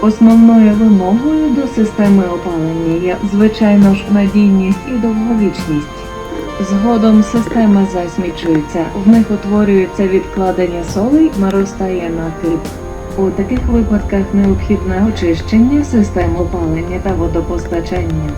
Основною вимогою до системи опалення є, звичайно ж, надійність і довговічність. Згодом система засмічується, в них утворюється відкладення солей, наростає накип. У таких випадках необхідне очищення систем опалення та водопостачання.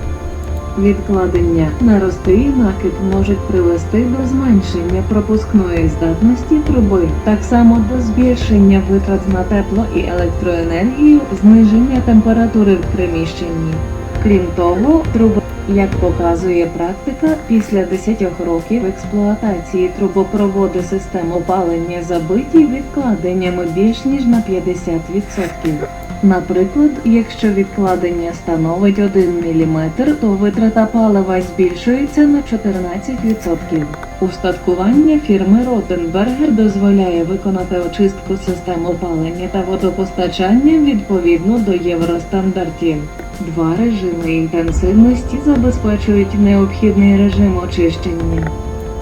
Відкладення нарости і накид можуть привести до зменшення пропускної здатності труби, так само до збільшення витрат на тепло і електроенергію, зниження температури в приміщенні. Крім того, труба, як показує практика, після 10 років експлуатації трубопроводи систем опалення забиті відкладеннями більш ніж на 50%. Наприклад, якщо відкладення становить 1 мм, то витрата палива збільшується на 14%. Устаткування фірми Ротенбергер дозволяє виконати очистку систем опалення та водопостачання відповідно до євростандартів. Два режими інтенсивності забезпечують необхідний режим очищення.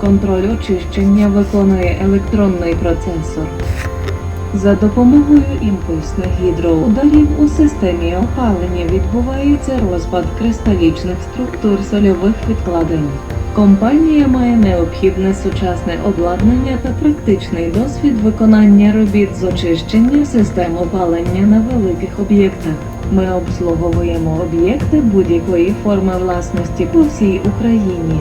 Контроль очищення виконує електронний процесор. За допомогою імпульсних гідроударів у системі опалення відбувається розпад кристалічних структур сольових відкладень. Компанія має необхідне сучасне обладнання та практичний досвід виконання робіт з очищення систем опалення на великих об'єктах. Ми обслуговуємо об'єкти будь-якої форми власності по всій Україні.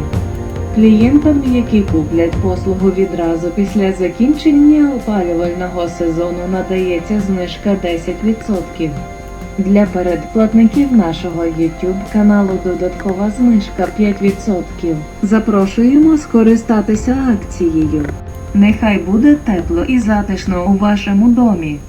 Клієнтам, які куплять послугу відразу після закінчення опалювального сезону, надається знижка 10%. Для передплатників нашого YouTube каналу додаткова знижка 5%. Запрошуємо скористатися акцією. Нехай буде тепло і затишно у вашому домі.